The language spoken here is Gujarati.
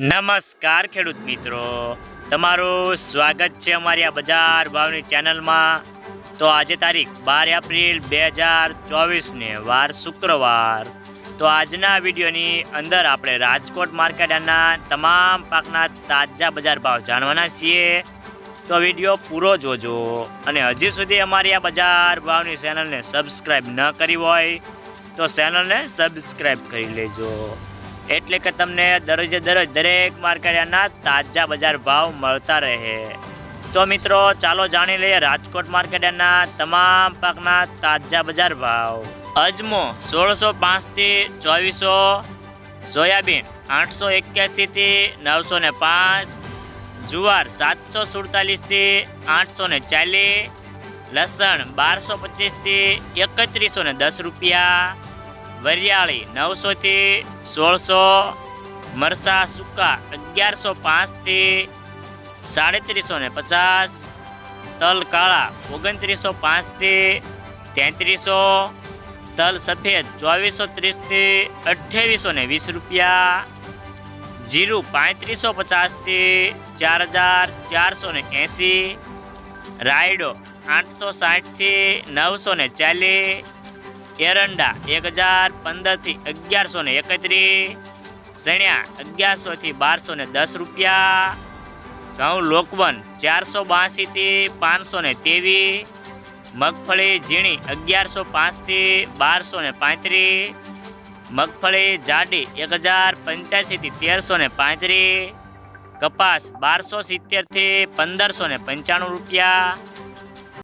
નમસ્કાર, ખેડૂત મિત્રો. તમારું સ્વાગત છે અમારી આ બજાર ભાવની ચેનલમાં. તો આજે તારીખ બાર એપ્રિલ બે હજાર ચોવીસને વાર શુક્રવાર. તો આજના વિડીયોની અંદર આપણે રાજકોટ માર્કેટના તમામ પાકના તાજા બજાર ભાવ જાણવાના છીએ. તો વીડિયો પૂરો જોજો અને હજી સુધી અમારી આ બજાર ભાવની ચેનલને સબસ્ક્રાઈબ ન કરી હોય તો ચેનલને સબસ્ક્રાઈબ કરી લેજો. એટલે કે તમને દરરોજે દરરોજ દરેક માર્કેટિયાના તાજા બજાર ભાવ મળતા રહે. તો મિત્રો, ચાલો જાણી લઈએ રાજકોટ માર્કેટિયાના તમામ પાકના તાજા બજાર ભાવ. અજમો સોળસો પાંચથી ચોવીસો, સોયાબીન આઠસો એક્યાસીથી નવસો ને પાંચ, જુવાર સાતસો સુડતાલીસથી આઠસો ને ચાલીસ, લસણ બારસો પચીસથી એકત્રીસો ને દસ રૂપિયા વરિયાળી નવસોથી સોળસો, મરસા સૂકા અગિયારસો પાંચથી સાડત્રીસો ને પચાસ, તલ કાળા ઓગણત્રીસો પાંચથી તેત્રીસો, તલ સફેદ ચોવીસો ત્રીસથી અઠ્યાવીસો ને વીસ રૂપિયા, જીરું પાંત્રીસો પચાસથી ચાર હજાર ચારસો ને એંસી, રાયડો આઠસો સાઠથી નવસો ને ચાલીસ એરંડા એક હજાર પંદરથી અગિયારસો ને એકત્રીસ સણ્યા અગિયારસોથી બારસો ને દસ રૂપિયા, ઘઉં લોકવન ચારસો બાંસીથી પાંચસો ને ત્રેવીસ, મગફળી ઝીણી અગિયારસો પાંચથી બારસો ને પાંત્રીસ, મગફળી જાડી એક હજાર પંચ્યાસીથી તેરસો ને પાંત્રીસ, કપાસ બારસો સિત્તેરથી પંદરસો ને પંચાણું રૂપિયા